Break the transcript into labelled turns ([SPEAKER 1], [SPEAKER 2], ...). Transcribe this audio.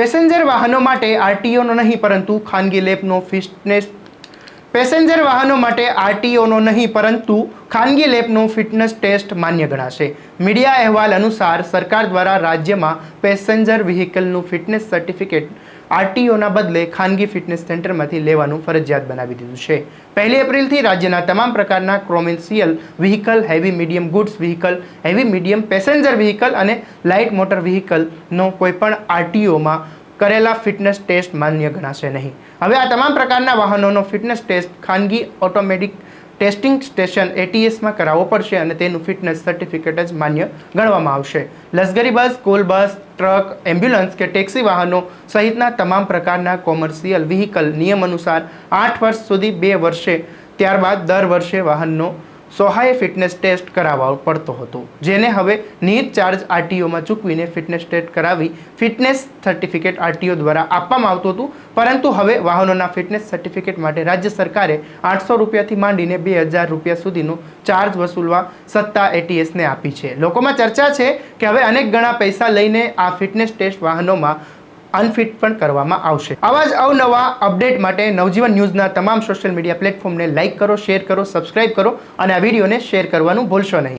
[SPEAKER 1] Passenger વાહનો માટે આરટીઓનો નહીં, પરંતુ ખાનગી લેબનો ફિટનેસ પેસેન્જર વાહનો માટે આરટીઓનો નહીં, પરંતુ ખાનગી લેબનું ફિટનેસ ટેસ્ટ માન્ય ગણાશે. મીડિયા અહેવાલ અનુસાર સરકાર દ્વારા રાજ્યમાં પેસેન્જર વ્હીકલનું ફિટનેસ સર્ટિફિકેટ આરટીઓના બદલે ખાનગી ફિટનેસ સેન્ટરમાંથી લેવાનું ફરજિયાત બનાવી દીધું છે. પહેલી એપ્રિલથી રાજ્યના તમામ પ્રકારના commercial vehicle, heavy medium goods vehicle, heavy medium passenger vehicle અને લાઇટ મોટર વ્હીકલનો કોઈપણ આરટીઓમાં કરેલા ફિટનેસ ટેસ્ટ માન્ય ગણાશે નહીં. હવે આ તમામ પ્રકારના વાહનોનો ફિટનેસ ટેસ્ટ ખાનગી ઓટોમેટિક ટેસ્ટિંગ સ્ટેશન એટીએસમાં કરાવવો પડશે અને તેનું ફિટનેસ સર્ટિફિકેટ જ માન્ય ગણવામાં આવશે. લશ્કરી bus, school bus, truck, ambulance કે ટેક્સી વાહનો સહિતના તમામ પ્રકારના કોમર્શિયલ વ્હીકલ નિયમ અનુસાર આઠ વર્ષ સુધી બે વર્ષે, ત્યારબાદ દર વર્ષે વાહનનો સોહાય ફિટનેસ ટેસ્ટ કરાવવો પડતો હતો, જેને હવે નિહિત ચાર્જ આરટીઓમાં ચૂકવીને ફિટનેસ ટેસ્ટ કરાવી ફિટનેસ સર્ટિફિકેટ આરટીઓ દ્વારા આપવામાં આવતું હતું. પરંતુ હવે વાહનોના ફિટનેસ સર્ટિફિકેટ માટે રાજ્ય સરકારે આઠસો રૂપિયાથી માંડીને બે હજાર રૂપિયા સુધીનો ચાર્જ વસૂલવા સત્તા એટીએસને આપી છે. લોકોમાં ચર્ચા છે કે હવે અનેક ગણા પૈસા લઈને આ ફિટનેસ ટેસ્ટ વાહનોમાં અનફિટ પણ કરવામાં આવશે. આવા જ અવનવા અપડેટ માટે નવજીવન ન્યૂઝના તમામ સોશિયલ મીડિયા પ્લેટફોર્મને લાઇક કરો શેર કરો સબસ્ક્રાઇબ કરો અને આ વિડીયોને શેર કરવાનું ભૂલશો નહીં.